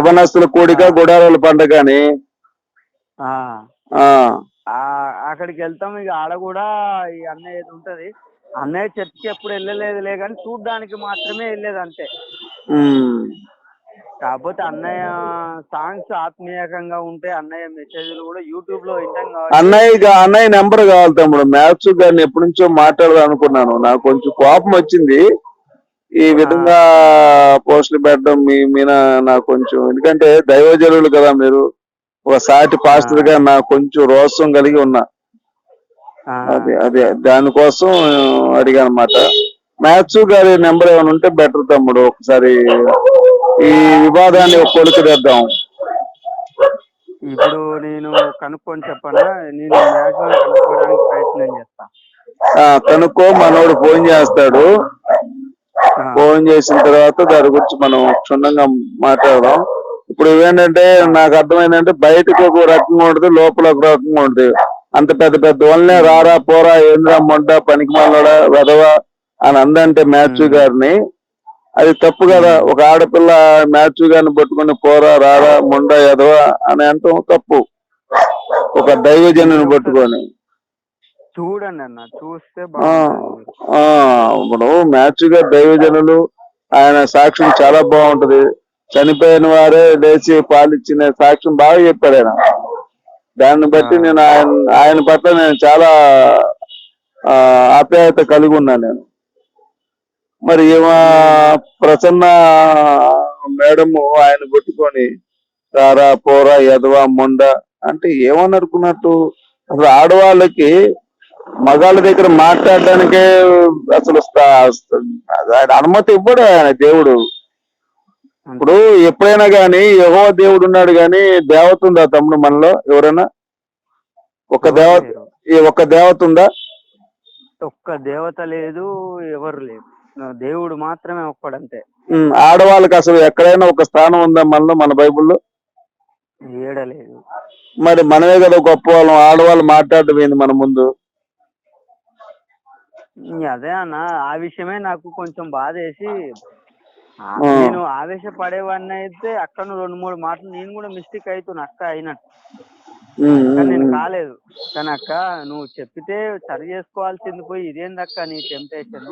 యవనస్తుల కూడిక గుడారాల పండగ అని. ఆ, ఆ, ఆ, అక్కడికి వెళ్తాం. ఇక ఆడ కూడా ఈ అన్నయ్య ఉంటది. అన్నయ్య చర్చికి ఎప్పుడు వెళ్ళలేదులే కానీ చూడ్డానికి మాత్రమే వెళ్ళేది అంతే. కాకపోతే అన్నయ్య సాంగ్స్ ఆత్మీయకంగా ఉంటే అన్నయ్య మెసేజ్లు కూడా యూట్యూబ్లో వింటాం అన్నయ్య అన్నయ్య నెంబర్ కావాలి తమ్ముడు. మ్యాథ్స్ గారిని ఎప్పటి నుంచో మాట్లాడదాం అనుకున్నాను నాకు కొంచెం కోపం వచ్చింది. ఈ విధంగా పోస్టులు పెట్టడం మీ మీద నాకు కొంచెం ఎందుకంటే దైవజనులు కదా మీరు. ఒక సాటి పాస్టర్గా నాకు కొంచెం రోషం కలిగి ఉన్నా. అదే అదే దానికోసం అడిగాను అనమాట మ్యాథ్స్ గారి నెంబర్ ఏమైనా ఉంటే బెటర్ తమ్ముడు ఒకసారి ఈ వివాదాన్ని ఒక కొలికి తెద్దాం. ఇప్పుడు నేను కనుక్కొని చెప్పనా? నేను కనుక్కోవడానికి ప్రయత్నం చేస్తా. కనుక్కో మనోడు ఫోన్ చేస్తాడు. ఫోన్ చేసిన తర్వాత దాని గురించి మనం క్షుణ్ణంగా మాట్లాడదాం. ఇప్పుడు ఏంటంటే నాకు అర్థమైందంటే బయటకు ఒక రకంగా ఉంటుంది లోపల ఒక రకంగా ఉంటుంది. అంత పెద్ద పెద్ద వాళ్ళనే రారా పోరా ఏంద్రా మొండ పనికి మాలోడా వెదవా అని అందంటే మ్యాథ్యూ గారిని. అది తప్పు కదా ఒక ఆడపిల్ల మ్యాథ్యూ గారిని పట్టుకుని పోరా రారా మొండ ఎదవా అని అంటాం తప్పు. ఒక దైవజనుని పట్టుకొని. చూడండి అన్న చూస్తే ఇప్పుడు మ్యాథ్యూ గారి దైవజనులు ఆయన సాక్ష్యం చాలా బాగుంటది. చనిపోయిన వారే లేచి పాలిచ్చిన సాక్ష్యం బాగా చెప్పాడు ఆయన. దాన్ని బట్టి. నేను ఆయన ఆయన పట్ల నేను చాలా ఆప్యాయత కలిగి ఉన్నాను నేను. మరి ఈమె ప్రసన్న మేడం ఆయన పట్టుకొని రారా పోరా ఎదవా మొండ అంటే ఏమని అనుకున్నట్టు? అసలు ఆడవాళ్ళకి మగాళ్ళ దగ్గర మాట్లాడడానికే అసలు అనుమతి ఇవ్వడు ఆయన దేవుడు. ఇప్పుడు ఎప్పుడైనా గాని యహో దేవుడు ఉన్నాడు గాని దేవత ఉందా తమ్ముడు మనలో? ఎవరైనా? ఒక దేవత ఒక్క దేవత ఉందా? ఒక్క దేవత లేదు ఎవరు లేదు దేవుడు మాత్రమే ఒక్కడంతే. ఆడవాళ్ళకి అసలు ఎక్కడైనా ఒక స్థానం ఉందా మనలో మన బైబిల్లో? ఏడలేదు మరి మనమే కదా గొప్ప వాళ్ళం ఆడవాళ్ళు మాట్లాడడం ఏంది మన ముందు? అదే అన్న ఆ విషయమే నాకు కొంచెం బాధ వేసి. నేను ఆవేశపడేవాడిని అయితే అక్కడ రెండు మూడు మాటలు నేను కూడా మిస్టేక్ అవుతున్నా అక్క అయినట్టు కానీ నేను కాలేదు. కానీ అక్క నువ్వు చెప్పితే సరి చేసుకోవాల్సింది పోయి ఇదేందక్క నీ టెంప్టేషన్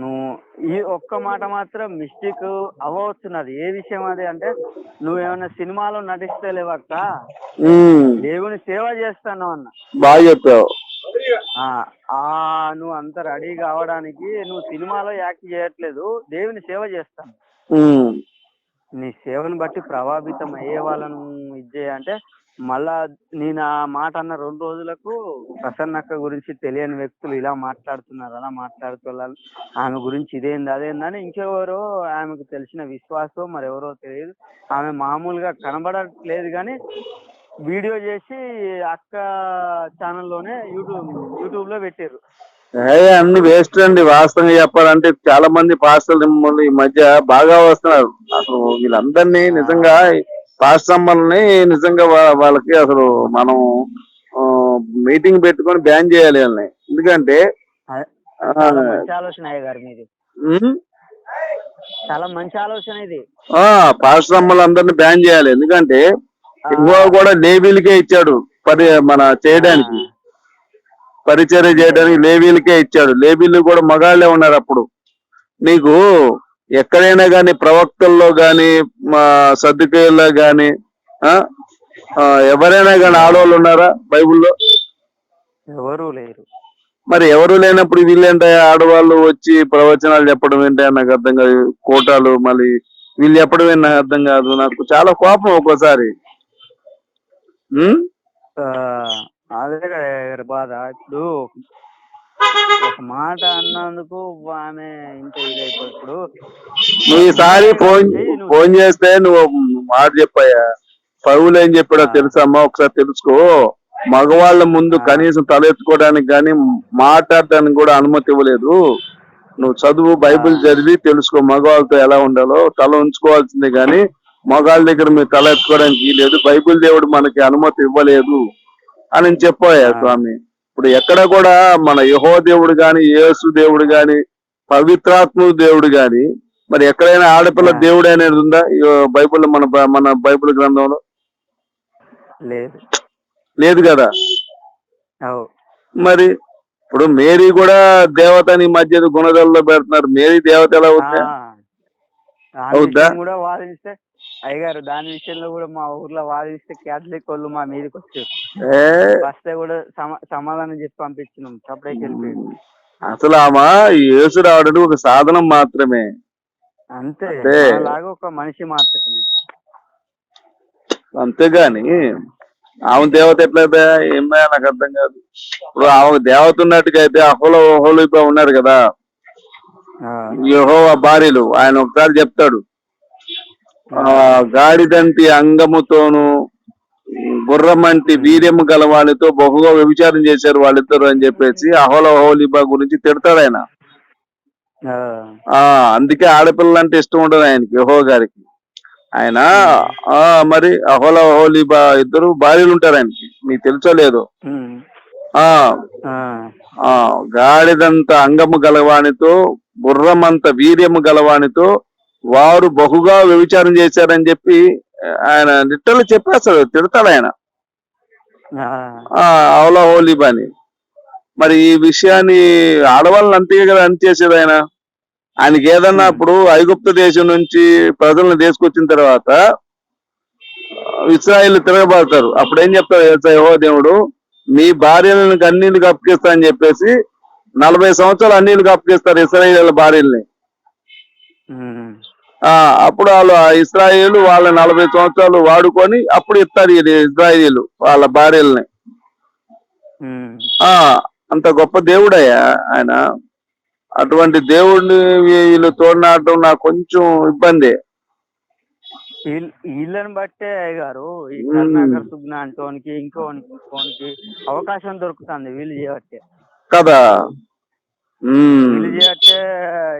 నువ్వు ఈ ఒక్క మాట మాత్రం మిస్టేక్ అవ్వవచ్చున్నది. ఏ విషయం అది అంటే నువ్వేమైనా సినిమాలో నటిస్తలేవక్క దేవుని సేవ చేస్తాను అన్న. బాగా చెప్పావు. నువ్వు అంత రెడీ కావడానికి నువ్వు సినిమాలో యాక్ట్ చేయట్లేదు. దేవుని సేవ చేస్తాను. నీ సేవను బట్టి ప్రభావితం అయ్యే వాళ్ళను అంటే మళ్ళా నేను ఆ మాట అన్న రెండు రోజులకు ప్రసన్నక్క గురించి తెలియని వ్యక్తులు ఇలా మాట్లాడుతున్నారు అలా మాట్లాడుతున్నారు. ఆమె గురించి ఇదేంది అదేందని ఇంకెవరో ఆమెకు తెలిసిన విశ్వాసం మరెవరో తెలియదు. ఆమె మామూలుగా కనబడట్లేదు కానీ వీడియో చేసి అక్క ఛానల్లోనే యూట్యూబ్ యూట్యూబ్లో పెట్టారు అన్ని వేస్ట్ అండి. వాస్తవంగా చెప్పాలంటే చాలా మంది పాస్టర్లు ఈ మధ్య బాగా వస్తున్నారు. అసలు వీళ్ళందరినీ నిజంగా పాస్టమ్మల్ని నిజంగా వాళ్ళకి అసలు మనం మీటింగ్ పెట్టుకొని బ్యాన్ చేయాలి వాళ్ళని. ఎందుకంటే ఆలోచన గారు మీది. చాలా మంచి ఆలోచన ఇది. అందరిని బ్యాన్ చేయాలి. ఎందుకంటే ఎక్కువ కూడా లేబీలకే ఇచ్చాడు పరి మన చేయడానికి. పరిచర్య చేయడానికి లేవీలకే ఇచ్చాడు. లేవీలు కూడా మగాళ్ళే ఉన్నారు అప్పుడు. నీకు ఎక్కడైనా గాని ప్రవక్తల్లో గాని మా సర్దుకేయుల్లో గాని ఎవరైనా గాని ఆడవాళ్ళు ఉన్నారా బైబిల్లో? ఎవరు లేరు. మరి ఎవరు లేనప్పుడు వీళ్ళేంట ఆడవాళ్ళు వచ్చి ప్రవచనాలు చెప్పడం ఏంటి నాకు అర్థం కాదు. కోటాలు మళ్ళీ వీళ్ళు చెప్పడం ఏంటి? నాకు అర్థం కాదు. నాకు చాలా కోపం ఒక్కోసారి. అదే కదా బాధ. ఇప్పుడు ఒక మాట అన్నందుకు ఆమె ఇంత ఇదైపోయి ఈసారి ఫోన్ ఫోన్ చేస్తే నువ్వు మాట చెప్పాయా పౌలు ఏం చెప్పాడో. తెలుసమ్మా? ఒకసారి తెలుసుకో. మగవాళ్ళ ముందు. కనీసం తలెత్తుకోవడానికి కానీ మాట్లాడడానికి కూడా అనుమతి ఇవ్వలేదు. నువ్వు చదువు బైబిల్. చదివి తెలుసుకో మగవాళ్ళతో ఎలా ఉండాలో. తల ఉంచుకోవాల్సిందే గాని మగాళ్ళ దగ్గర మీరు తల ఎత్తుకోవడానికి లేదు బైబిల్ దేవుడు మనకి అనుమతి ఇవ్వలేదు అని చెప్పాయా. స్వామి? ఇప్పుడు ఎక్కడ కూడా మన యహో దేవుడు గాని యేసు దేవుడు గాని పవిత్రాత్మ దేవుడు గాని మరి ఎక్కడైనా ఆడపిల్ల. దేవుడు అనేది ఉందా? బైబిల్ మన మన బైబిల్ గ్రంథంలో? లేదు. లేదు కదా? మరి ఇప్పుడు మేరీ కూడా దేవతని మధ్య గుణదల్లో పెడుతున్నారు. మేరీ దేవత ఎలా అవుతా ఆ, దాని అవుద్దా? కూడా వాదిస్తే అయ్యగారు దాని విషయంలో కూడా మా ఊర్లో వాదిస్తే క్యాథలిక్ వాళ్ళు మా మీదకి వచ్చారు. వస్తే కూడా సమా సమాధానం చెప్పి పంపించినాం. సపరేట్ వెళ్ళిపోయాడు అసలు ఆమె యేసు రావడానికి ఒక సాధనం మాత్రమే. అంతే అంతే. లాగా ఒక మనిషి మాత్రమే. అంతేగాని ఆమె దేవత ఎట్లయితే ఏమే నాకు అర్థం కాదు. ఇప్పుడు ఆమె దేవత ఉన్నట్టుగా అయితే అహోలో ఓహోలు ఉన్నారు కదా. ఆ, యహో భార్యలు ఆయన ఒకసారి చెప్తాడు. గాడిదంటి అంగముతోను గుర్రమంటి వీర్యము గల వాళ్ళతో బహుగా వ్యభిచారం చేశారు వాళ్ళిద్దరు అని చెప్పేసి అహోల హోలిబా గురించి తిడతాడు ఆయన. అందుకే ఆడపిల్లలు అంటే ఇష్టం ఉండదు ఆయనకి యహో గారికి. ఆయన ఆ మరి అహోల హోలిబా ఇద్దరు భార్యలు ఉంటారు ఆయనకి మీకు తెలుసో లేదో. ఆ గాడిదంత అంగము గలవానితో గుర్రమంత వీర్యము గలవానితో వారు బహుగా వ్యభిచారం చేశారని చెప్పి ఆయన నిట్టలు చెప్పేస్తాడు తిడతాడు ఆయన. అవలా హోలీబాని మరి ఈ విషయాన్ని ఆడవాళ్ళని అంతే కదా అని చేసేది ఆయన. ఆయనకి ఏదన్నా ఇప్పుడు ఐగుప్తు దేశం నుంచి ప్రజలను తీసుకొచ్చిన తర్వాత ఇస్రాయిల్ తిరగబడతారు. అప్పుడు ఏం చెప్తారు యెహోవా దేవుడు మీ భార్యలను అన్నిళ్ళకి అప్పగిస్తా అని చెప్పేసి నలభై సంవత్సరాలు అన్నిళ్ళకి అప్పగిస్తారు ఇస్రాయిల్ భార్యల్ని. అప్పుడు వాళ్ళు ఆ ఇస్రాయేలు వాళ్ళ నలభై సంవత్సరాలు వాడుకొని అప్పుడు ఇస్తారు ఇది ఇజ్రాయేలు వాళ్ళ భార్యల్ని. ఆ అంత గొప్ప దేవుడయ్యా ఆయన. అటువంటి దేవుడిని వీళ్ళు తోడినాడటం నాకు కొంచెం ఇబ్బంది. వీళ్ళ- వీళ్ళని బట్టే గారు ఈ. కరుణాకర్ అంటోనికి ఇంకోనికి అవకాశం దొరుకుతుంది వీళ్ళు చేయబట్టే. కదా. వీళ్ళు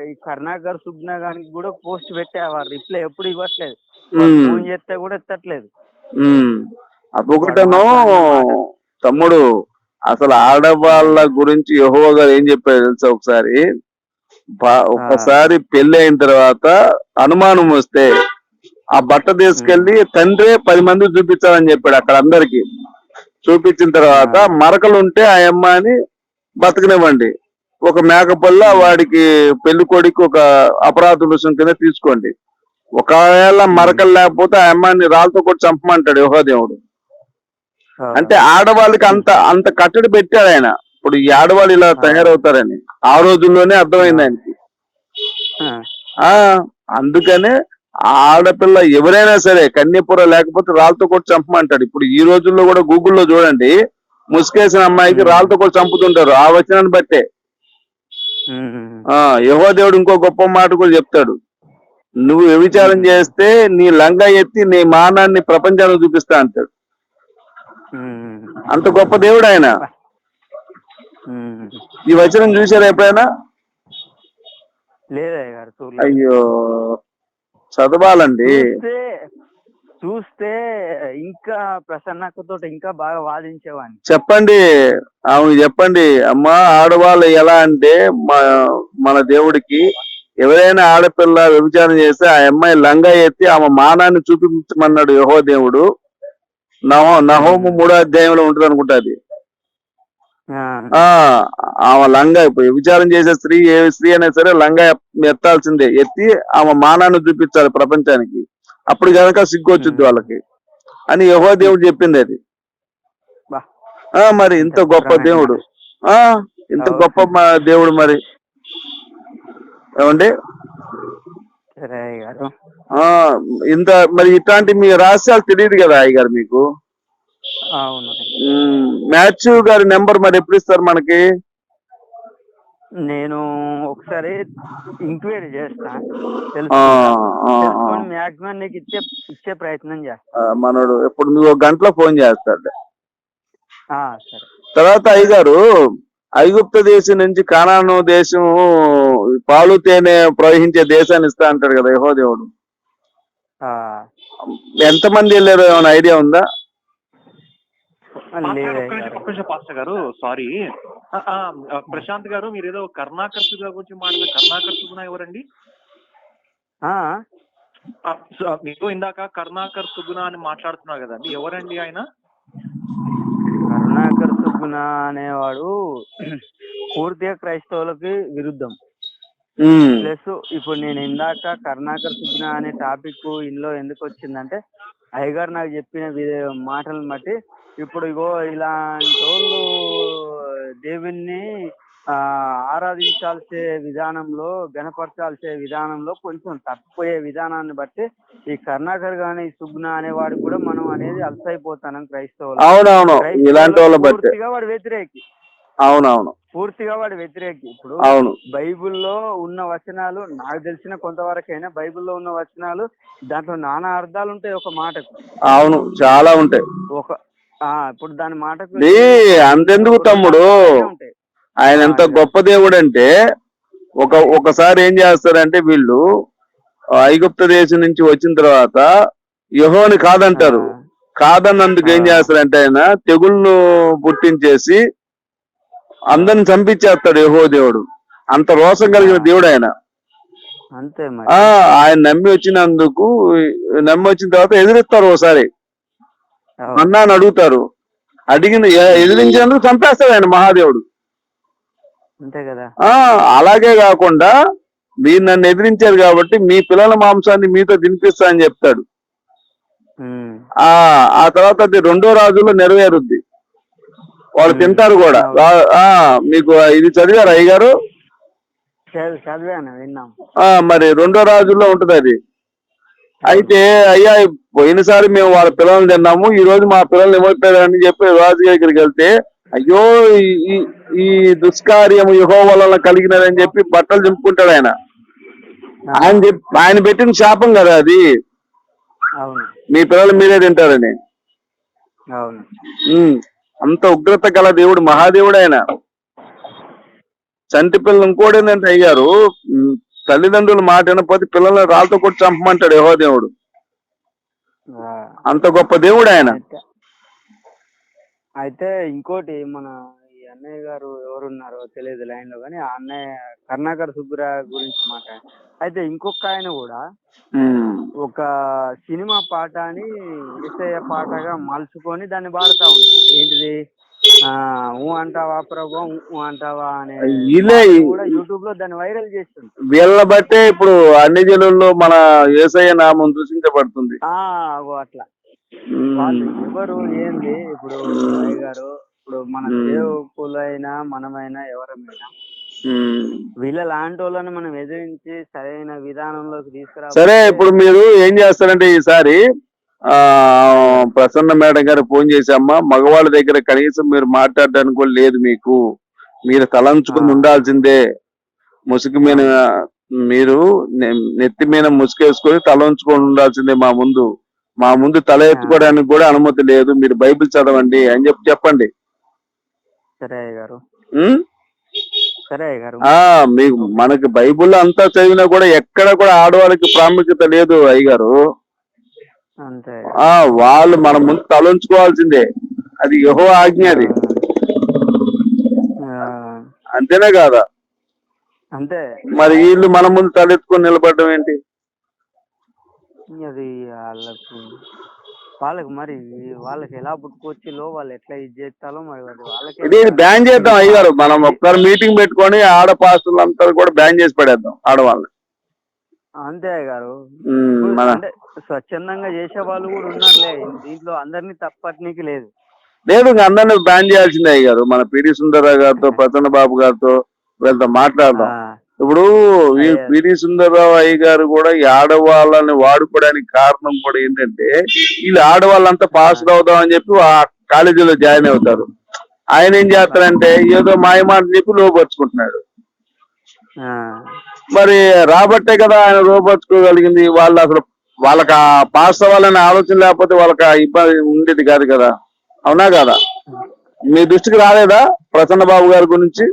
ఈ కరుణాకర్ సుగ్న గానికి కూడా పోస్ట్ పెట్టేవారు రిప్లై ఎప్పుడు ఇవ్వట్లేదు. ఫోన్ చేస్తే కూడా ఎత్తట్లేదు. అదొకటను తమ్ముడు అసలు ఆడవాళ్ళ గురించి యెహోవా గారు ఏం చెప్పారు తెలుసా ఒకసారి? ఒకసారి పెళ్ళి అయిన తర్వాత అనుమానం వస్తే ఆ బట్ట తీసుకెళ్ళి తండ్రే పది మంది చూపించాలని చెప్పాడు అక్కడ అందరికి. చూపించిన తర్వాత మరకలు ఉంటే ఆ అమ్మాయిని బతకనివ్వండి. ఒక మేకపల్ల వాడికి పెళ్ళి కొడుకు ఒక అపరాధ రుసుం కింద తీసుకోండి. ఒకవేళ మరకలు లేకపోతే ఆ అమ్మాయిని రాళ్ళతో కూడా చంపమంటాడు యహోదేవుడు. అంటే ఆడవాళ్ళకి అంత అంత కట్టడి పెట్టాడు ఆయన. ఇప్పుడు ఈ ఆడవాళ్ళు ఇలా తయారవుతారని. ఆ రోజుల్లోనే అర్థమైంది ఆయనకి. ఆ, అందుకనే ఆడపిల్ల ఎవరైనా సరే కన్యపుర లేకపోతే రాళ్ళతో కూడా చంపమంటాడు. ఇప్పుడు ఈ రోజుల్లో కూడా గూగుల్లో చూడండి. ముసుకేసిన అమ్మాయికి రాళ్ళతో కూడా చంపుతుంటారు. ఆ వచనాన్ని బట్టే. యహో దేవుడు ఇంకో గొప్ప మాట కూడా చెప్తాడు. నువ్వు వ్యభిచారం చేస్తే నీ లంగా ఎత్తి నీ మానాన్ని ప్రపంచానికి చూపిస్తా అంటాడు. అంత గొప్ప దేవుడు ఆయన. ఈ వచనం చూసారా ఎప్పుడైనా? అయ్యో చదవాలండి. చూస్తే ఇంకా ప్రసన్నకతో ఇంకా బాగా వాదించేవాడిని. చెప్పండి. ఆమె చెప్పండి. అమ్మా ఆడవాళ్ళు ఎలా అంటే మన దేవుడికి ఎవరైనా ఆడపిల్ల వ్యభిచారం చేస్తే ఆ అమ్మాయి లంగా ఎత్తి ఆమె మానాన్ని చూపించమన్నాడు యహో దేవుడు. నహో నహోము మూడో అధ్యాయంలో ఉంటుంది అనుకుంటా అది. ఆ, ఆ ఆమె లంగా ఇప్పుడు విచారం చేసే స్త్రీ ఏ స్త్రీ అయినా సరే లంగా ఎత్తాల్సిందే. ఎత్తి ఆమె మానాన్ని చూపించాలి ప్రపంచానికి. అప్పుడు కనుక సిగ్గు వచ్చింది వాళ్ళకి. అని యహో దేవుడు చెప్పింది అది. ఆ మరి ఇంత గొప్ప దేవుడు. ఆ ఇంత. గొప్ప దేవుడు మరి. ఏమండి? ఇంత మరి ఇట్లాంటి మీ రహస్యాలు తెలియదు కదా అయ్య గారు మీకు? మ్యాథ్యూ గారి నెంబర్ మరి ఎప్పుడు ఇస్తారు మనకి? నేను ఒకసారి ఎంక్వైరీ చేస్తా. తెలుసు మాక్సిమం నీకు ఇచ్చే ఇచ్చే ప్రయత్నం చేస్తా. మనోడు ఎప్పుడు నువ్వు ఒక గంటలో ఫోన్ చేస్తాడు. ఆ, సరే. తర్వాత అయ్యగారు ఐగుప్త దేశం నుంచి కానాను దేశం పాలు తేనె ప్రవహించే దేశాన్ని ఇస్తా అంటాడు కదా యహో దేవుడు ఆ, ఎంతమంది వెళ్ళారు ఏమైనా ఐడియా ఉందా? గారు, సారీ. ప్రశాంత్ గారు మీరు ఏదో కర్ణాకర్ సుగా గురించి మాట్లాడారు కర్ణాకర్ సుగుణ ఎవరండి మీరు ఇందాక కరుణాకర్ సుగుణ అని మాట్లాడుతున్నారు కదండి. ఎవరండి ఆయన? కరుణాకర్ సుగ్గున అనేవాడు పూర్తిగా క్రైస్తవులకి విరుద్ధం. ప్లస్ ఇప్పుడు నేను ఇందాక కరుణాకర్ సుగ్న అనే టాపిక్ ఇందులో ఎందుకు వచ్చిందంటే అయ్యగారు నాకు చెప్పిన మాటలను బట్టి ఇప్పుడు ఇగో ఇలాంటి వాళ్ళు దేవుణ్ణి ఆ, ఆరాధించాల్సే విధానంలో గణపరచాల్సే విధానంలో కొంచెం తప్పిపోయే విధానాన్ని బట్టి ఈ కరుణాకర్ గాని సుగ్న అనేవాడికి కూడా మనం అనేది అలసైపోతాం క్రైస్తవులు. అవునవును. ఇలాంటి వాళ్ళ బట్టి. పూర్తిగా వాడు వ్యతిరేకి. అవునవును. పూర్తిగా వాడు వ్యతిరేకి. ఇప్పుడు అవును. బైబిల్లో ఉన్న వచనాలు నాకు తెలిసిన కొంతవరకైనా బైబిల్లో ఉన్న వచనాలు దాంట్లో నానా అర్థాలు ఉంటాయి ఒక మాటకు. అవును చాలా ఉంటాయి. ఒక ఇప్పుడు దాని మాటకు లే, అంతెందుకు తమ్ముడు. ఆయన ఎంత గొప్ప దేవుడు అంటే ఒక ఒకసారి ఏం చేస్తారంటే వీళ్ళు ఐగుప్త దేశం నుంచి వచ్చిన తర్వాత యహోని కాదంటారు. కాదన్నందుకు ఏం. చేస్తారంటే ఆయన తెగుళ్ళు పుట్టించేసి అందరిని చంపించేస్తాడు యహో దేవుడు. అంత రోషం కలిగిన దేవుడు ఆయన. అంతే ఆయన నమ్మి వచ్చినందుకు నమ్మి వచ్చిన తర్వాత ఎదిరిస్తారు ఒకసారి. అన్నా అని అడుగుతారు అడిగిన ఎ- ఎదిరించినందుకు చంపేస్తాడు ఆయన మహాదేవుడు. అంతే కదా. ఆ అలాగే కాకుండా మీరు నన్ను ఎదిరించారు కాబట్టి మీ పిల్లల మాంసాన్ని మీతో తినిపిస్తా అని చెప్తాడు. ఆ ఆ తర్వాత అది రెండో రాజులో నెరవేరుద్ది. వాళ్ళు. తింటారు కూడా. మీకు ఇది చదివారు అయ్యగారు? చదివి- చదివాను విన్నాం. మరి రెండో రాజుల్లో ఉంటది అది. అయితే అయ్యా పోయినసారి మేము వాళ్ళ పిల్లల్ని తిన్నాము ఈ రోజు మా పిల్లల్ని ఏమైపోయారని చెప్పి రాజు దగ్గరికి వెళ్తే అయ్యో ఈ- దుష్కార్యము యుహో వలన కలిగినదని చెప్పి బట్టలు చింపుకుంటాడు ఆయన. ఆయన చెప్ ఆయన పెట్టిన శాపం కదా అది. మీ పిల్లలు మీరే తింటారని. అంత ఉగ్రత గల దేవుడు మహాదేవుడు ఆయన. చంటి పిల్లలు ఇంకోటి ఏంటంటే అయ్యారు తల్లిదండ్రులు మాట వినకపోతే పిల్లల్ని రాళ్ళతో కొట్టి చంపమంటాడు యహో దేవుడు. అంత గొప్ప దేవుడు ఆయన. అయితే ఇంకోటి మన ఈ అన్నయ్య గారు ఎవరున్నారో తెలియదు లైన్లో కానీ ఆ అన్నయ్య కర్ణాకర్ సుబ్బురా గురించి మాట అయితే ఇంకొక ఆయన కూడా ఒక సినిమా పాటని ఏసయ్య పాటగా మలుచుకొని దాన్ని పాడుతా ఉన్నాడు. ఏంటిది? ఊ అంటావా ప్రభు ఊ అంటావా అనే వీళ్ళే కూడా యూట్యూబ్లో దాన్ని వైరల్ చేస్తుంది. వీళ్ళ బట్టే ఇప్పుడు అన్ని జిల్లాల్లో మన ఏసయ్య నామం దూషించబడుతుంది ఆ అట్లా. వాళ్ళు ఎవరు ఏంది? ఇప్పుడు గారు ఇప్పుడు మన. సేవకులైనా మనమైనా ఎవరమైనా. వీళ్ళ లాంటి వాళ్ళని మనం ఎదిరించి సరైన విధానంలోకి తీసుకురా సరే ఇప్పుడు మీరు ఏం చేస్తారంటే ఈసారి ప్రసన్న మేడం గారు ఫోన్ చేశామ్మా మగవాళ్ళ దగ్గర కనీసం మీరు మాట్లాడడానికి కూడా లేదు మీకు. మీరు తలంచుకుని. ఉండాల్సిందే. ముసుగు మీద మీరు నెత్తి మీద ముసుగేసుకొని తల ఉంచుకొని ఉండాల్సిందే మా ముందు. మా ముందు తల ఎత్తుకోవడానికి కూడా అనుమతి లేదు. మీరు బైబిల్ చదవండి. అని చెప్పి చెప్పండి. సరే గారు మీకు మనకి బైబిల్ అంతా చదివినా కూడా ఎక్కడ కూడా ఆడవాళ్ళకి ప్రాముఖ్యత లేదు అయ్యగారు. ఆ వాళ్ళు మన ముందు తలంచుకోవాల్సిందే. అది యహో ఆజ్ఞ అది. అంతేనే కాదా? అంతే. మరి వీళ్ళు మన ముందు తలెత్తుకొని నిలబడడం ఏంటి? అది వాళ్ళకు వాళ్ళకి మరి వాళ్ళకి ఎలా పుట్టుకొచ్చిలో వాళ్ళు ఎట్లా ఇది చేస్తారో మరి వాళ్ళకి ఇది బ్యాన్ చేద్దాం అయ్యారు మనం ఒక్కరు మీటింగ్ పెట్టుకొని ఆడ పాస్తులంతా కూడా బ్యాన్ చేసి పడేద్దాం ఆడవాళ్ళని. అంతే గారు అంటే స్వచ్ఛందంగా చేసే వాళ్ళు కూడా ఉన్నారులే. దీంట్లో అందరినీ తప్పట్నికి లేదు. లేదు అందరినీ బ్యాన్ చేయాల్సిందే అయ్యారు మన పిడి సుందరరావు గారితో ప్రసన్న బాబు గారితో వీళ్ళతో మాట్లాడదాం. ఇప్పుడు ఈ. పిడి సుందరరావు అయ్య గారు కూడా ఈ ఆడవాళ్ళని వాడుకోవడానికి కారణం కూడా ఏంటంటే వీళ్ళు ఆడవాళ్ళంతా పాస్ అవుదాం అని చెప్పి ఆ కాలేజీలో జాయిన్ అవుతారు. ఆయన ఏం చేస్తారంటే ఏదో మాయమాట చెప్పి లోపరుచుకుంటున్నాడు మరి రాబట్టే కదా ఆయన లోపరుచుకోగలిగింది. వాళ్ళు అసలు వాళ్ళకి ఆ పాస్ అవ్వాలనే ఆలోచన లేకపోతే వాళ్ళకి ఇబ్బంది ఉండేది కాదు కదా. అవునా కదా? మీ దృష్టికి రాలేదా ప్రసన్న బాబు గారి గురించి?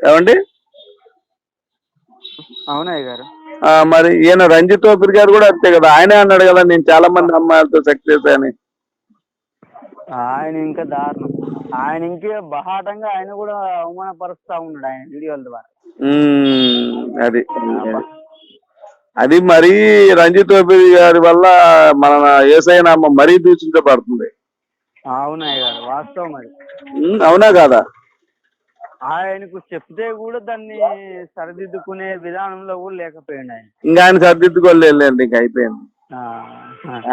ఏమండి? అవునయ్య గారు. మరి ఈయన రంజిత్ ఓపిరి గారు కూడా అంతే కదా. ఆయనే అన్నాడు కదా నేను చాలా మంది అమ్మాయిలతో సెక్స్ చేశాను ఆయన ఇంకా దారుణం. ఆయన ఇంకే బహాటంగా ఆయన కూడా అవమానపరుస్తా ఉన్నాడు ఆయన వీడియోల ద్వారా. అది. అది మరీ రంజిత్ ఓపి గారి వల్ల మన ఏసఐ నామ మరీ దూషించబడుతుంది. అవునాయి గారు వాస్తవం అది. అవునా కాదా? ఆయనకు చెప్తే కూడా దాన్ని సరిదిద్దుకునే విధానంలో కూడా లేకపోయిండు ఆయన. ఇంకా ఆయన సర్దిద్దుకోలేండి ఇంకా అయిపోయింది.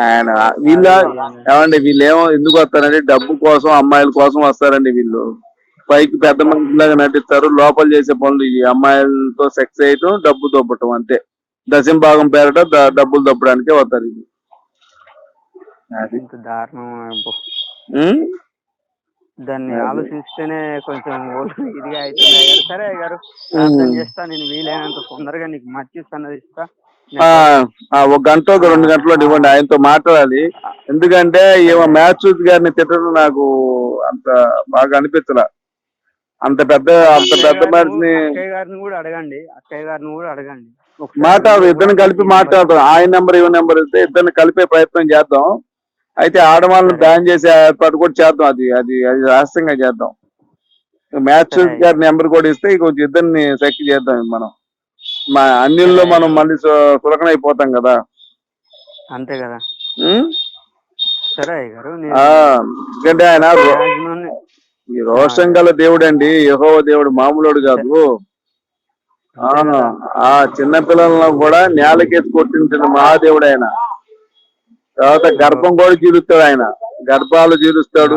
ఆయన వీళ్ళ ఏమండి వీళ్ళు ఏమో ఎందుకు వస్తారంటే డబ్బు కోసం అమ్మాయిల కోసం వస్తారండి వీళ్ళు. పైకి పెద్ద మనుషులాగా నటిస్తారు. లోపల చేసే పనులు ఈ అమ్మాయిలతో సెక్స్ చేయటం డబ్బు దొబ్బటం అంతే. దశం భాగం పేరట డబ్బులు దొబ్బడానికే వస్తారు ఇది దారుణం? దాన్ని. ఆలోచిస్తేనే కొంచెం ఇదిగా అవుతుంది అయ్యారు సరే అర్థం చేస్తా. నేను వీలైనంత తొందరగా నీకు మర్చిస్తున్నది ఇస్తా ఒక గంట ఒక రెండు గంటలో ఇవ్వండి ఆయనతో మాట్లాడాలి. ఎందుకంటే ఈమె మ్యాచ్ గారిని తిట్టడం నాకు అంత బాగా అనిపించలా. అంత పెద్ద అంత పెద్ద మనిషిని గారిని కూడా అడగండి. అక్కయ్య గారిని కూడా అడగండి. మాట్లాడు ఇద్దరిని కలిపి మాట్లాడదాం ఆయన నెంబర్ ఇవ నెంబర్ ఇస్తే ఇద్దరిని కలిపే ప్రయత్నం చేద్దాం. అయితే ఆడవాళ్ళని. బ్యాన్ చేసే ఏర్పాటు కూడా చేద్దాం. అది అది అది రహస్యంగా చేద్దాం. మ్యాచ్. గారి నెంబర్ కూడా ఇస్తే కొంచెం ఇద్దరిని సెక్ చేద్దాం మనం. మా అన్నిల్లో. మనం మళ్ళీ సులకన అయిపోతాం కదా. అంతే కదా? సరే గారు ఎందుకంటే ఆయన ఈ రోషం గల దేవుడు అండి యహోవ దేవుడు మామూలుడు కాదు. ఆ, ఆ చిన్న పిల్లలను కూడా నేలకేసి కొట్టించిన మహాదేవుడు ఆయన. తర్వాత గర్భం కూడా చీలుస్తాడు ఆయన. గర్భాలు చీలుస్తాడు.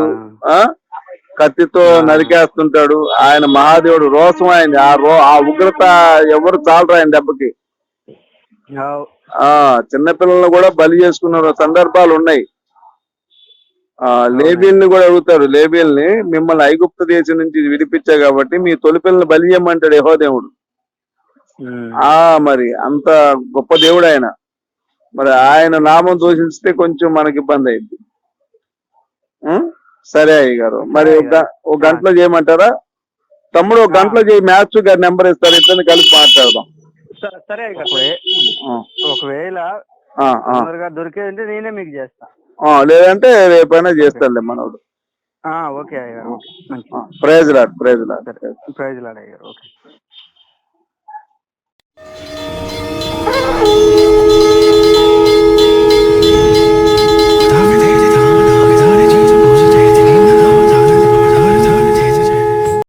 ఆ? కత్తితో నరికేస్తుంటాడు. ఆయన మహాదేవుడు రోషం ఆయన ఆ రో ఆ ఉగ్రత ఎవరు చాలరు ఆయన దెబ్బకి. ఆ. చిన్న పిల్లలను కూడా బలి చేసుకున్న సందర్భాలు ఉన్నాయి. ఆ లేబీల్ని కూడా అడుగుతారు. లేబీల్ని మిమ్మల్ని ఐగుప్త దేశం నుంచి విడిపించా కాబట్టి మీ తొలి పిల్లల్ని బలి చేయమంటాడు యహో దేవుడు ఉమ్. ఆ మరి అంత గొప్ప దేవుడు ఆయన. మరి ఆయన నామం దూషిస్తే కొంచెం మనకి ఇబ్బంది అయింది సరే అయ్య గారు. మరి ఒక గంటలో చేయమంటారా? తమ్ముడు ఒక గంటలో చేయి మ్యాచ్ గారి నెంబర్ ఇస్తారు ఇద్దరిని కలిపి మాట్లాడదాం. సరే ఒకవేళ దొరికేదంటే నేనే మీకు చేస్తా. ఆ, లేదంటే రేపైనా చేస్తానులే మనోడు. ఓకే అయ్య గారు. ఓకే. మంచిది ప్రైజ్ లాడ్ ప్రైజ్ లాడ్ ప్రైజ్ లాడ్ అయ్య గారు. ఓకే.